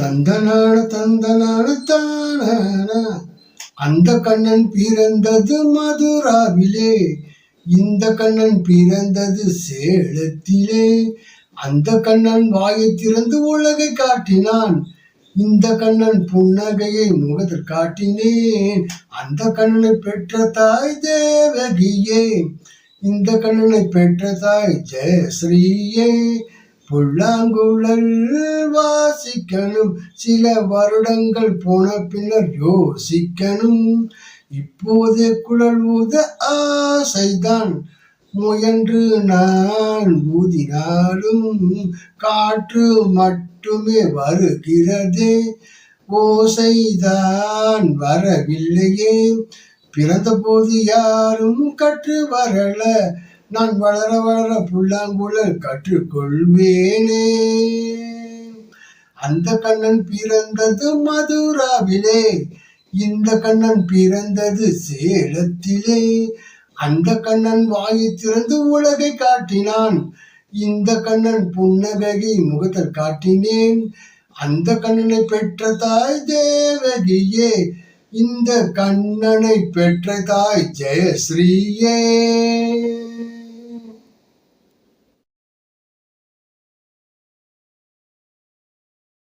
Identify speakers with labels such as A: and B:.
A: தந்தனான தந்தனான தானான. அந்த கண்ணன் பிறந்தது மதுராவிலே. இந்த கண்ணன் பிறந்தது சேலத்திலே. அந்த கண்ணன் வாயை திறந்து உலகை காட்டினான். இந்த கண்ணன் புன்னகையை முகத்தில் காட்டினேன். அந்த கண்ணனை பெற்ற தாய் தேவகியே. இந்த கண்ணனை பெற்ற தாய் ஜெயஸ்ரீயே. புல்லாங்குழல் வாசிக்கணும். சில வருடங்கள் போன பின்னர் யோசிக்கணும். இப்போதே குழல் ஊத ஆசைதான். முயன்று நான் ஊதினாலும் காற்று மட்டுமே வருகிறது. ஓசைதான் வரவில்லையே. பிறந்தபோது யாரும் கற்று வரல. நான் வளர வளர புல்லாங்குழல் கற்றுக்கொள்வேனே. அந்த கண்ணன் பிறந்தது மதுராவிலே இந்த கண்ணன் பிறந்தது சேலத்திலே. அந்த கண்ணன் வாயை திறந்து உலகை காட்டினான். இந்த கண்ணன் புன்னகையை முகத்தில் காட்டினேன். அந்த கண்ணனை பெற்ற தாய் தேவகியே இந்த கண்ணனை பெற்ற தாய் ஜெயஸ்ரீயே.